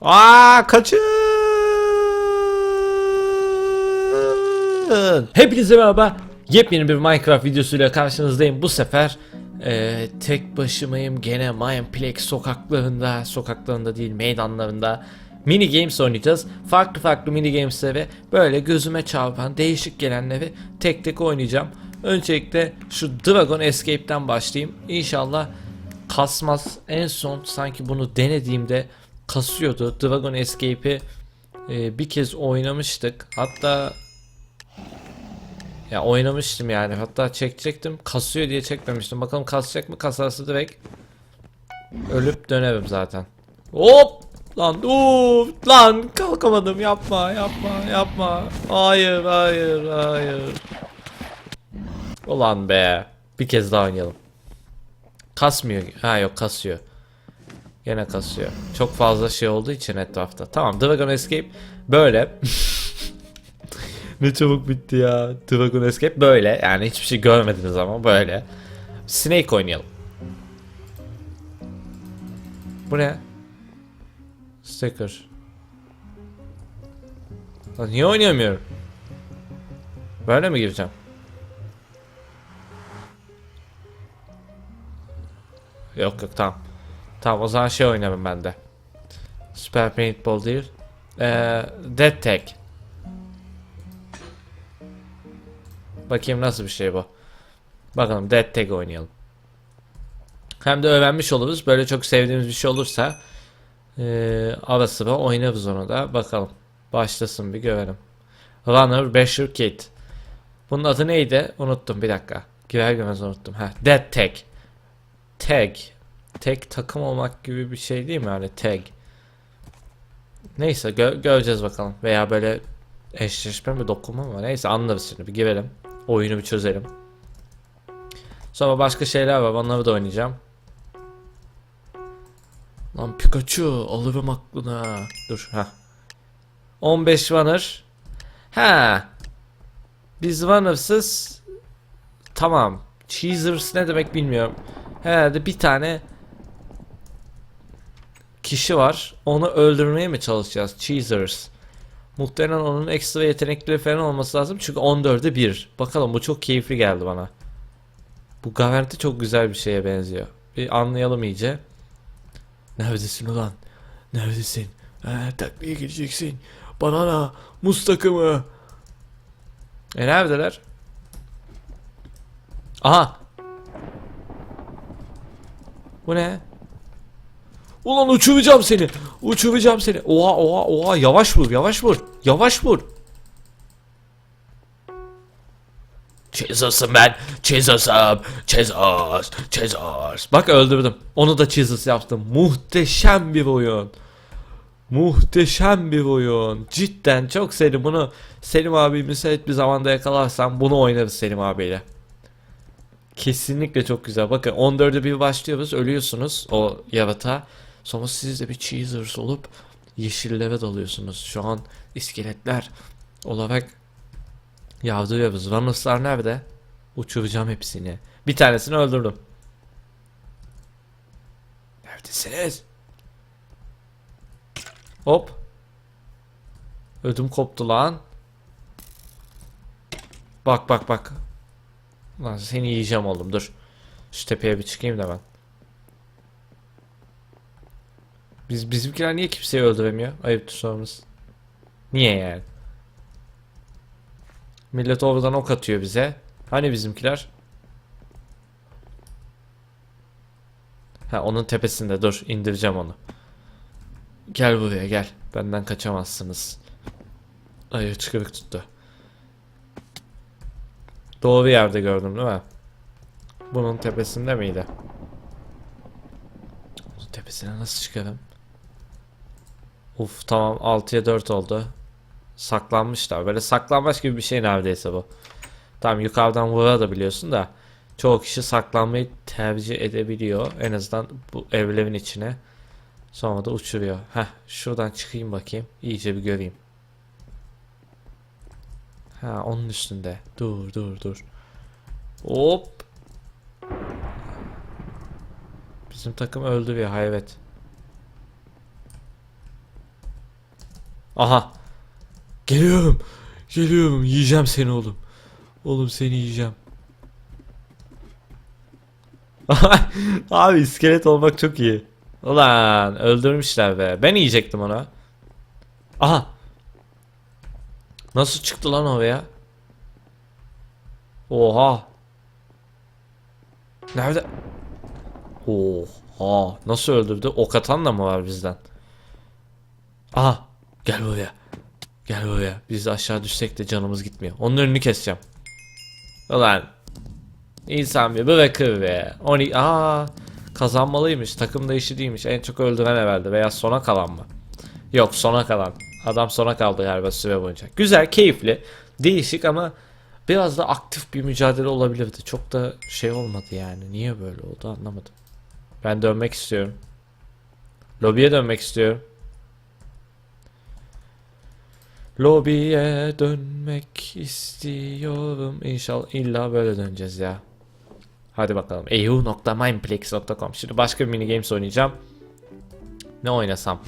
Aa kaçın. Hepinize merhaba. Yepyeni bir Minecraft videosuyla karşınızdayım. Bu sefer e, tek başımayım gene Mineplex sokaklarında, sokaklarında değil meydanlarında mini games oynayacağız. Farklı farklı mini gamesleri böyle gözüme çarpan değişik gelenleri tek tek oynayacağım. Öncelikle şu Dragon Escape'den başlayayım. İnşallah kasmaz. En son sanki bunu denediğimde kasıyordu. Dragon Escape'i e, bir kez oynamıştık. Hatta ya oynamıştım yani. Hatta çekecektim. Kasıyor diye çekmemiştim. Bakalım kasacak mı? Kasarsa direkt ölüp dönerim zaten. Hop! Lan uf! Lan kalkamadım. Yapma, yapma, yapma. Hayır, hayır, hayır. Ulan be. Bir kez daha oynayalım. Kasmıyor. Ha yok kasıyor. Gene kasıyor. Çok fazla şey olduğu için etrafta. Tamam Dragon Escape böyle. ne çabuk bitti ya. Dragon Escape böyle. Yani hiçbir şey görmediniz ama böyle. Snake oynayalım. Bu ne? Sticker. Lan niye oynayamıyorum? Böyle mi gireceğim? Yok yok tamam. Tamam o zaman şey oynarım ben de. Super Paintball değil. Ee, Dead Tag. Bakayım nasıl bir şey bu. Bakalım Dead Tag oynayalım. Hem de öğrenmiş oluruz. Böyle çok sevdiğimiz bir şey olursa ee, ara sıra oynarız onu da. Bakalım. Başlasın bir görelim. Runner Basher Kit. Bunun adı neydi? Unuttum bir dakika. Girer girmez unuttum. Ha, Dead Tag. Tag. Tek takım olmak gibi bir şey değil mi yani tag? Neyse gö- göreceğiz bakalım. Veya böyle eşleşme mi dokunma mı? Neyse anlarız şimdi bir girelim. Oyunu bir çözelim. Sonra başka şeyler var onları da oynayacağım. Lan Pikachu alırım aklına. Dur ha. 15 runner. Ha. Biz runnersız tamam. Cheesers ne demek bilmiyorum. Herhalde bir tane kişi var. Onu öldürmeye mi çalışacağız? Cheesers. Muhtemelen onun ekstra yetenekleri falan olması lazım. Çünkü 14'e 1. Bakalım bu çok keyifli geldi bana. Bu garanti çok güzel bir şeye benziyor. Bir anlayalım iyice. Neredesin ulan? Neredesin? He, takviye gireceksin. Banana, muz takımı. E neredeler? Aha. Bu ne? Ulan uçuracağım seni. Uçuracağım seni. Oha oha oha yavaş vur yavaş vur. Yavaş vur. Cheezers'ım ben. Cheezers'ım. Cheezers. Cheezers. Bak öldürdüm. Onu da Cheezers yaptım. Muhteşem bir oyun. Muhteşem bir oyun. Cidden çok sevdim bunu. Selim abi müsait bir zamanda yakalarsam bunu oynarız Selim abiyle. Kesinlikle çok güzel. Bakın 14'e bir başlıyoruz. Ölüyorsunuz o yaratığa. Sonra siz de bir cheesers olup yeşillere dalıyorsunuz. Şu an iskeletler olarak yardırıyoruz. Runners'lar nerede? Uçuracağım hepsini. Bir tanesini öldürdüm. Neredesiniz? Hop. Ödüm koptu lan. Bak bak bak. Lan seni yiyeceğim oğlum dur. Şu tepeye bir çıkayım da ben. Biz bizimkiler niye kimseyi öldüremiyor? Ayıptır sorumuz. Niye yani? Millet oradan ok atıyor bize. Hani bizimkiler? Ha onun tepesinde dur indireceğim onu. Gel buraya gel. Benden kaçamazsınız. Ay çıkırık tuttu. Doğru yerde gördüm değil mi? Bunun tepesinde miydi? Bunun tepesine nasıl çıkarım? Uf tamam 6'ya 4 oldu. Saklanmışlar. Böyle saklanmaç gibi bir şey neredeyse bu. Tamam yukarıdan vura da biliyorsun da çoğu kişi saklanmayı tercih edebiliyor. En azından bu evlerin içine. Sonra da uçuruyor. Heh şuradan çıkayım bakayım. İyice bir göreyim. Ha onun üstünde. Dur dur dur. Hop. Bizim takım öldü bir hayret. Aha. Geliyorum. Geliyorum. Yiyeceğim seni oğlum. Oğlum seni yiyeceğim. Abi iskelet olmak çok iyi. Ulan öldürmüşler be. Ben yiyecektim onu. Aha. Nasıl çıktı lan oraya? Oha. Nerede? Oha. Nasıl öldürdü? Ok atan da mı var bizden? Aha. Gel buraya. Gel buraya. Biz aşağı düşsek de canımız gitmiyor. Onun önünü keseceğim. Ulan. İnsan bir bırakır be. Oni aa kazanmalıymış. Takım değişi değilmiş. En çok öldüren evveldi veya sona kalan mı? Yok sona kalan. Adam sona kaldı galiba süre boyunca. Güzel, keyifli, değişik ama biraz da aktif bir mücadele olabilirdi. Çok da şey olmadı yani. Niye böyle oldu anlamadım. Ben dönmek istiyorum. Lobiye dönmek istiyorum. Lobiye dönmek istiyorum. İnşallah illa böyle döneceğiz ya. Hadi bakalım. eu.mindplex.com Şimdi başka bir mini games oynayacağım. Ne oynasam?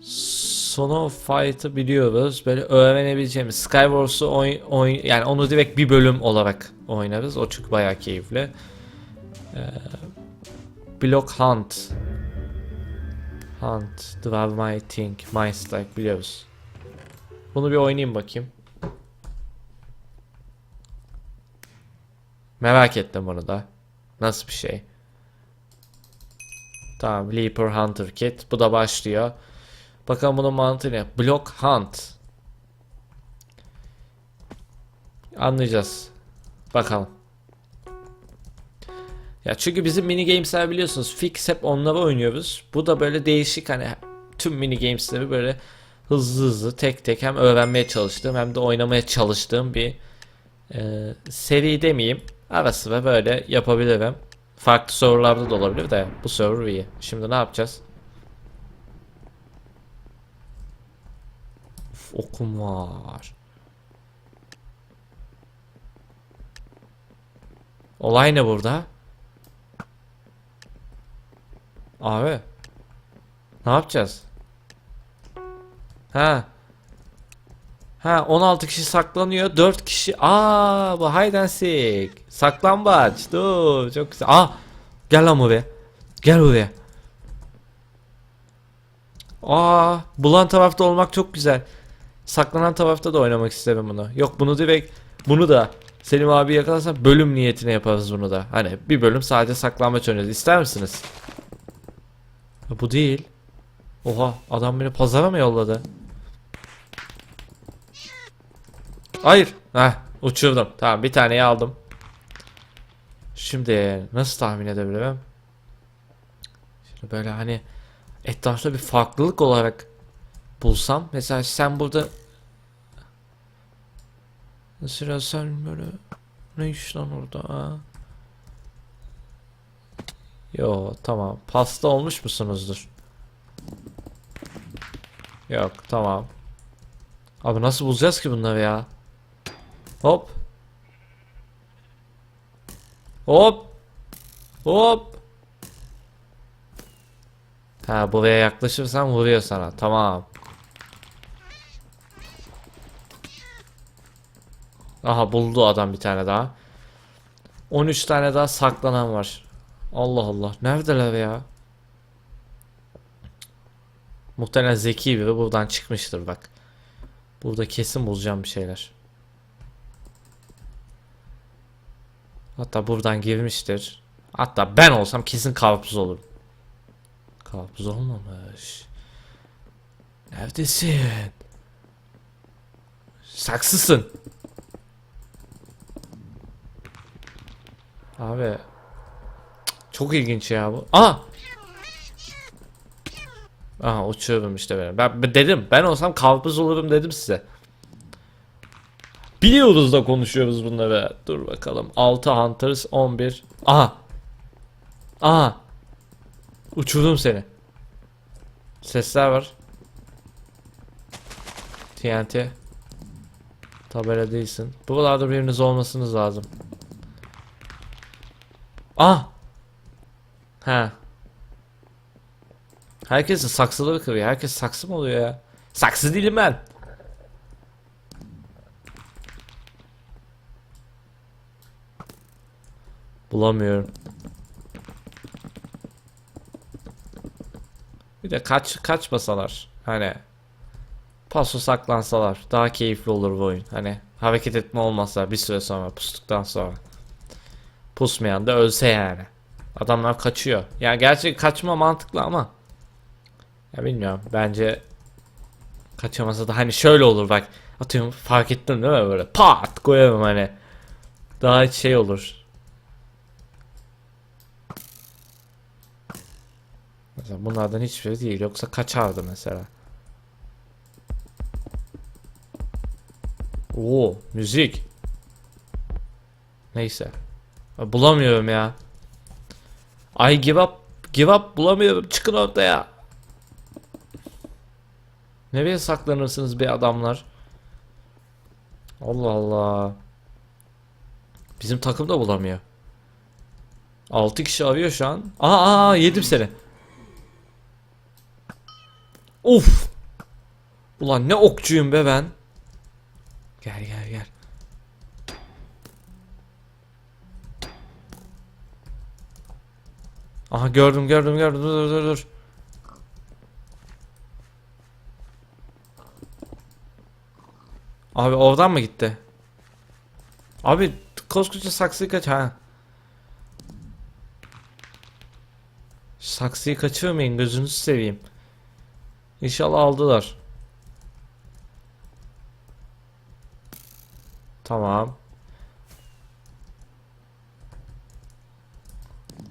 Son of Fight'ı biliyoruz. Böyle öğrenebileceğimiz Skywars'u oyn, oyn yani onu direkt bir bölüm olarak oynarız. O çünkü bayağı keyifli. Ee, Block Hunt. Hunt, Drive My Think, My Strike biliyoruz. Bunu bir oynayayım bakayım. Merak ettim bunu da. Nasıl bir şey? Tamam, Leaper Hunter Kit. Bu da başlıyor. Bakalım bunun mantığı ne? Block Hunt. Anlayacağız. Bakalım. Ya çünkü bizim mini gamesler biliyorsunuz fix hep onları oynuyoruz. Bu da böyle değişik hani tüm mini gamesleri böyle hızlı hızlı tek tek hem öğrenmeye çalıştığım hem de oynamaya çalıştığım bir e, seri demeyeyim. Ara sıra böyle yapabilirim. Farklı serverlarda da olabilir de bu server iyi. Şimdi ne yapacağız? Uf, okum var. Olay ne burada? Abi. Ne yapacağız? Ha. Ha 16 kişi saklanıyor. 4 kişi. Aa bu hide and seek. Saklambaç. Dur çok güzel. Aa gel lan buraya. Gel buraya. Aa bulan tarafta olmak çok güzel. Saklanan tarafta da oynamak isterim bunu. Yok bunu direkt bunu da Selim abi yakalarsa bölüm niyetine yaparız bunu da. Hani bir bölüm sadece saklambaç oynarız. İster misiniz? Bu değil. Oha adam beni pazara mı yolladı? Hayır. Heh uçurdum. Tamam bir taneyi aldım. Şimdi nasıl tahmin edebilirim? Şimdi böyle hani etrafta bir farklılık olarak bulsam. Mesela sen burada Mesela sen böyle ne iş lan orada ha? Yo tamam. Pasta olmuş musunuzdur? Yok tamam. Abi nasıl bulacağız ki bunları ya? Hop. Hop. Hop. Ha buraya yaklaşırsan vuruyor sana. Tamam. Aha buldu adam bir tane daha. 13 tane daha saklanan var. Allah Allah. Neredeler ya? Muhtemelen zeki biri buradan çıkmıştır bak. Burada kesin bulacağım bir şeyler. Hatta buradan girmiştir. Hatta ben olsam kesin karpuz olurum. Karpuz olmamış. Neredesin? Saksısın. Abi. Çok ilginç ya bu. Aa! Aha uçuyorum işte ben. ben dedim ben olsam karpuz olurum dedim size. Biliyoruz da konuşuyoruz bunları. Dur bakalım. 6 Hunters 11. Aha. Aha. Uçurdum seni. Sesler var. TNT. Tabela değilsin. Buralarda biriniz olmasınız lazım. Ah. Ha. Herkes saksıları kırıyor. Herkes saksı mı oluyor ya? Saksı değilim ben. Bulamıyorum. Bir de kaç kaçmasalar hani paso saklansalar daha keyifli olur bu oyun. Hani hareket etme olmazsa bir süre sonra pustuktan sonra. Pusmayan da ölse yani. Adamlar kaçıyor. Yani gerçi kaçma mantıklı ama ya bilmiyorum bence kaçamasa da hani şöyle olur bak atıyorum fark ettin değil mi böyle pat koyarım hani daha şey olur. Mesela bunlardan hiçbiri değil yoksa kaçardı mesela. Oo müzik. Neyse. Bulamıyorum ya. I give up. Give up bulamıyorum. Çıkın ortaya. Nereye saklanırsınız be adamlar? Allah Allah. Bizim takım da bulamıyor. 6 kişi arıyor şu an. Aa, aa yedim seni. Of. Ulan ne okçuyum be ben. Gel gel gel. Aha gördüm gördüm gördüm dur dur dur. Abi oradan mı gitti? Abi koskoca saksıyı kaç ha. Saksıyı kaçırmayın gözünüzü seveyim. İnşallah aldılar. Tamam.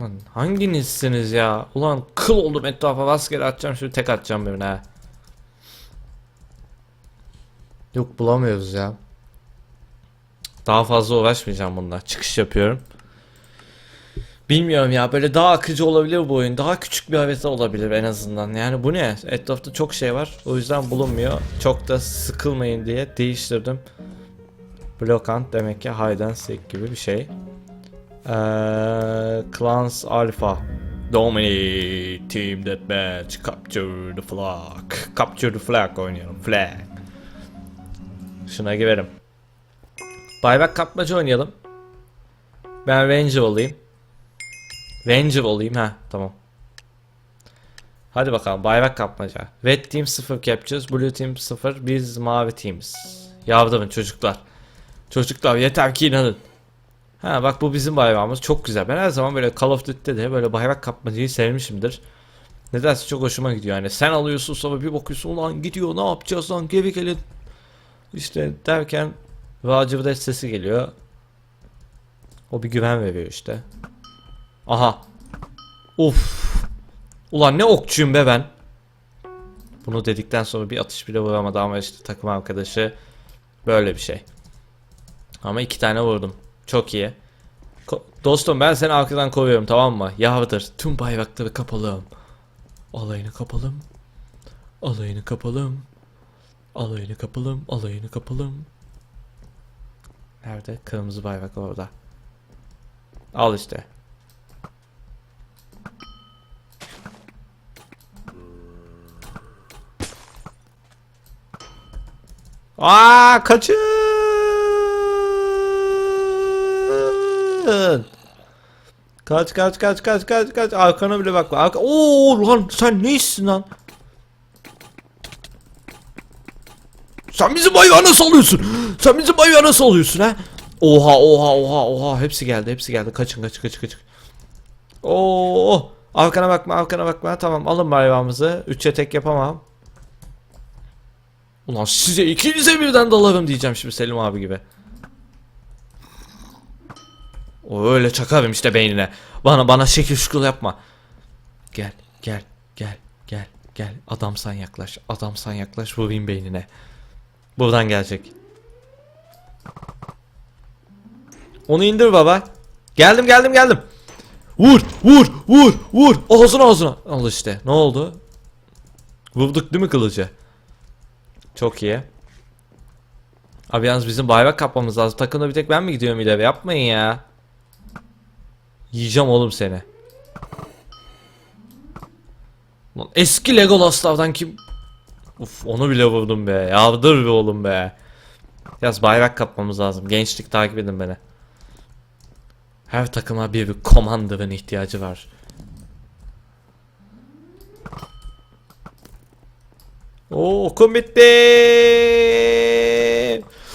Lan hanginizsiniz ya? Ulan kıl oldum etrafa rastgele atacağım şimdi tek atacağım birine. ha. Yok bulamıyoruz ya. Daha fazla uğraşmayacağım bununla. Çıkış yapıyorum. Bilmiyorum ya böyle daha akıcı olabilir bu oyun. Daha küçük bir harita olabilir en azından. Yani bu ne? Etrafta çok şey var. O yüzden bulunmuyor. Çok da sıkılmayın diye değiştirdim. Blokant demek ki hide and gibi bir şey. Ee, Clans Alpha. Dominate Team Deathmatch Capture the Flag Capture the Flag oynayalım Flag Şuna girelim Bayrak kapmaca oynayalım Ben Ranger olayım Ranger olayım ha tamam Hadi bakalım bayrak kapmaca Red Team 0 captures Blue Team 0 Biz mavi teams Yardımın çocuklar Çocuklar yeter ki inanın Ha bak bu bizim bayrağımız çok güzel. Ben her zaman böyle Call of Duty'de de böyle bayrak kapmacayı sevmişimdir. Nedense çok hoşuma gidiyor yani. Sen alıyorsun sonra bir bakıyorsun ulan gidiyor ne yapacağız lan geri gelin. İşte derken Roger Dead sesi geliyor. O bir güven veriyor işte. Aha. Uf. Ulan ne okçuyum be ben. Bunu dedikten sonra bir atış bile vuramadı ama işte takım arkadaşı böyle bir şey. Ama iki tane vurdum. Çok iyi. Ko- Dostum ben seni arkadan kovuyorum tamam mı? Yavdır tüm bayrakları kapalım. Alayını kapalım. Alayını kapalım. Alayını kapalım. Alayını kapalım. Nerede? Kırmızı bayrak orada. Al işte. Aa kaçın. Kaç kaç kaç kaç kaç kaç arkana bile bakma. Arka Oo lan sen ne işsin lan? Sen bizim bayrağı nasıl alıyorsun? Sen bizim bayrağı nasıl alıyorsun ha? Oha oha oha oha hepsi geldi hepsi geldi. Kaçın kaçın kaçın kaçın. Oo arkana bakma arkana bakma. Tamam alın bayrağımızı. Üçe tek yapamam. Ulan size ikinize birden dalarım diyeceğim şimdi Selim abi gibi. O öyle çakarım işte beynine. Bana bana şekil şukul yapma. Gel gel gel gel gel. Adamsan yaklaş. Adamsan yaklaş vurayım beynine. Buradan gelecek. Onu indir baba. Geldim geldim geldim. Vur vur vur vur. Ağzına ağzına. Al işte. Ne oldu? Vurduk değil mi kılıcı? Çok iyi. Abi yalnız bizim bayrak kapmamız lazım. Takımda bir tek ben mi gidiyorum ileri? Yapmayın ya. Yiyeceğim oğlum seni. Lan eski Legolas'lardan kim? Uf onu bile vurdum be. Yardır be oğlum be. Yaz bayrak kapmamız lazım. Gençlik takip edin beni. Her takıma bir, bir commander'ın ihtiyacı var. Oo okum bitti.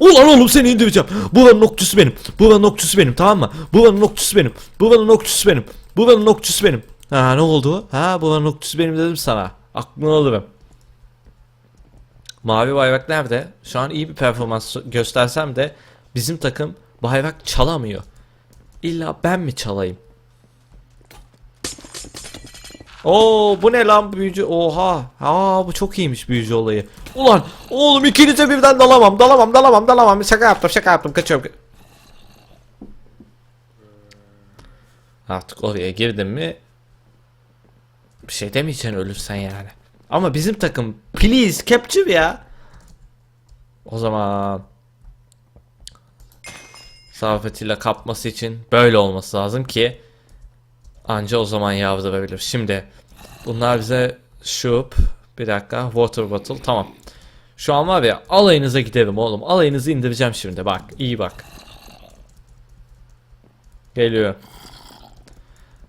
Ulan oğlum seni indireceğim. Buranın okçusu benim. Buranın okçusu benim tamam mı? Buranın okçusu benim. Buranın okçusu benim. Buranın okçusu benim. Ha ne oldu? Ha buranın okçusu benim dedim sana. Aklını alırım. Mavi bayrak nerede? Şu an iyi bir performans göstersem de bizim takım bayrak çalamıyor. İlla ben mi çalayım? Oo bu ne lan büyücü? Oha. Aa bu çok iyiymiş büyücü olayı. Ulan oğlum ikinize birden dalamam. Dalamam dalamam dalamam. Şaka yaptım şaka yaptım. Kaçıyorum. Artık oraya girdim mi bir şey demeyeceksin ölürsen yani. Ama bizim takım please capture ya. O zaman Safetiyle kapması için böyle olması lazım ki anca o zaman yavdırabilir. Şimdi bunlar bize şup bir dakika water bottle tamam. Şu an var ya alayınıza giderim oğlum. Alayınızı indireceğim şimdi bak iyi bak. Geliyor.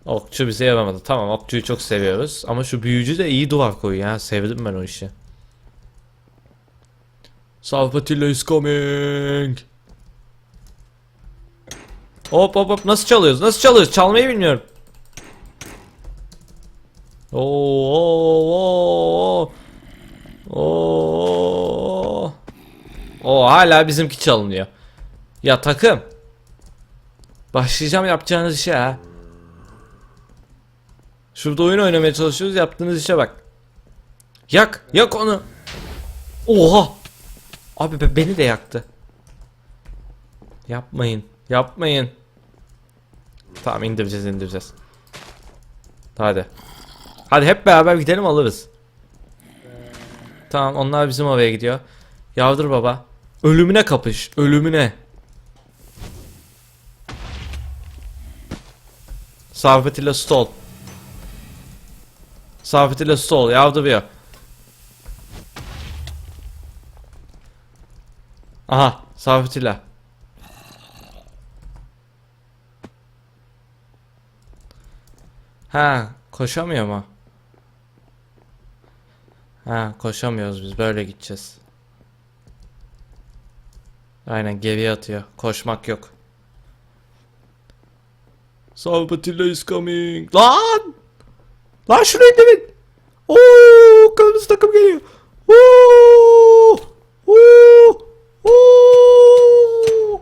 Okçu bize yaramadı. Tamam okçuyu çok seviyoruz. Ama şu büyücü de iyi duvar koyuyor ya. Sevdim ben o işi. Salvatilla is coming. Hop hop hop nasıl çalıyoruz? Nasıl çalıyoruz? Çalmayı bilmiyorum. Oo oo oo. Oo. Oo hala bizimki çalınıyor. Ya takım. Başlayacağım yapacağınız işe ha. Şurada oyun oynamaya çalışıyoruz yaptığınız işe bak. Yak yak onu. Oha. Abi be- beni de yaktı. Yapmayın. Yapmayın. Tamam indireceğiz indireceğiz. Hadi. Hadi hep beraber gidelim alırız. Tamam onlar bizim oraya gidiyor. Yavdur baba. Ölümüne kapış. Ölümüne. Sarfetilla stall. Sarfetilla stall. Yavduruyor. Aha. Sarfetilla. Ha, koşamıyor mu? Ha, koşamıyoruz biz. Böyle gideceğiz. Aynen geriye atıyor. Koşmak yok. Salvatilla is coming. Lan! Lan şuraya indirin. Oo, kırmızı takım geliyor. Oo! Oo! Oo!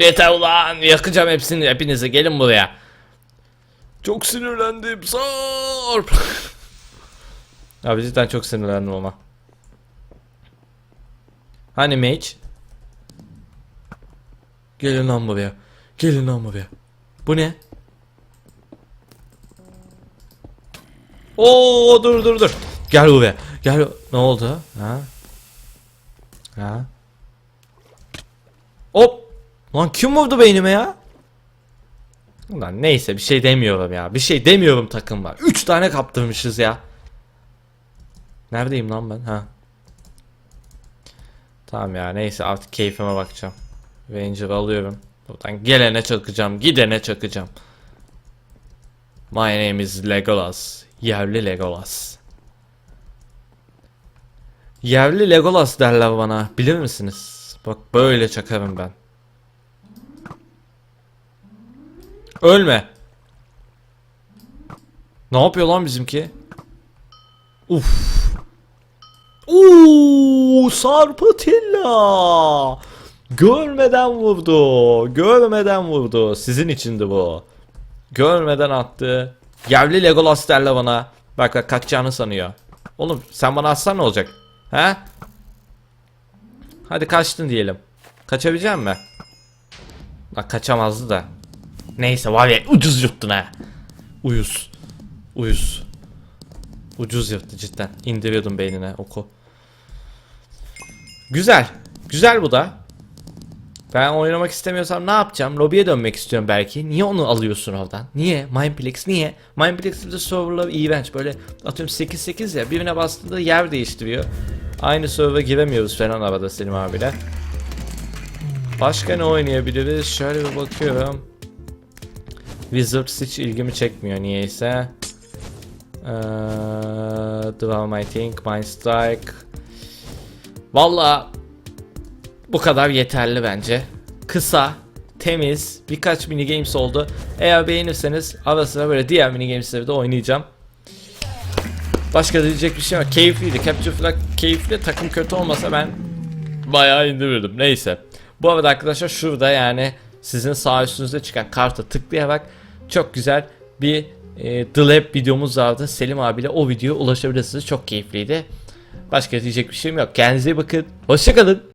Yeter ulan yakacağım hepsini hepinizi gelin buraya. Çok sinirlendim Sarp. Abi cidden çok sinirlendim ama. Hani mage? Gelin lan buraya. Gelin lan buraya. Bu ne? Oo dur dur dur. Gel buraya. Gel. Ne oldu? Ha? Ha? Lan kim vurdu beynime ya? Ulan neyse bir şey demiyorum ya. Bir şey demiyorum takım var. 3 tane kaptırmışız ya. Neredeyim lan ben? Ha. Tamam ya neyse artık keyfime bakacağım. Ranger alıyorum. Buradan gelene çakacağım, gidene çakacağım. My name is Legolas. Yerli Legolas. Yerli Legolas derler bana. Bilir misiniz? Bak böyle çakarım ben. Ölme. Ne yapıyor lan bizimki? Uf. Uuu Sarpatilla. Görmeden vurdu. Görmeden vurdu. Sizin içindi bu. Görmeden attı. Yerli Legolas derler bana. Bak bak kaçacağını sanıyor. Oğlum sen bana atsan ne olacak? He? Hadi kaçtın diyelim. Kaçabilecek mi? Bak kaçamazdı da. Neyse var ya ucuz yuttun ha. Uyuz. Uyuz. Ucuz yırttı cidden. İndiriyordum beynine oku. Güzel. Güzel bu da. Ben oynamak istemiyorsam ne yapacağım? Lobiye dönmek istiyorum belki. Niye onu alıyorsun oradan? Niye? Mindplex niye? Mindplex'te de serverlar iğrenç. Böyle atıyorum 8-8 ya. Birine bastığında yer değiştiriyor. Aynı server'a giremiyoruz falan arada Selim abiyle. Başka ne oynayabiliriz? Şöyle bir bakıyorum. Wizards hiç ilgimi çekmiyor niyeyse. Ee, Dynamite Inc, Mind Strike. Valla bu kadar yeterli bence. Kısa, temiz, birkaç mini games oldu. Eğer beğenirseniz ara sıra böyle diğer mini gamesleri de oynayacağım. Başka diyecek bir şey var. Keyifliydi. Capture Flag keyifli. Takım kötü olmasa ben bayağı indirirdim. Neyse. Bu arada arkadaşlar şurada yani sizin sağ üstünüzde çıkan karta tıklayarak çok güzel bir e, The Lab videomuz vardı. Selim abiyle o videoya ulaşabilirsiniz. Çok keyifliydi. Başka diyecek bir şeyim yok. Kendinize iyi bakın. Hoşçakalın.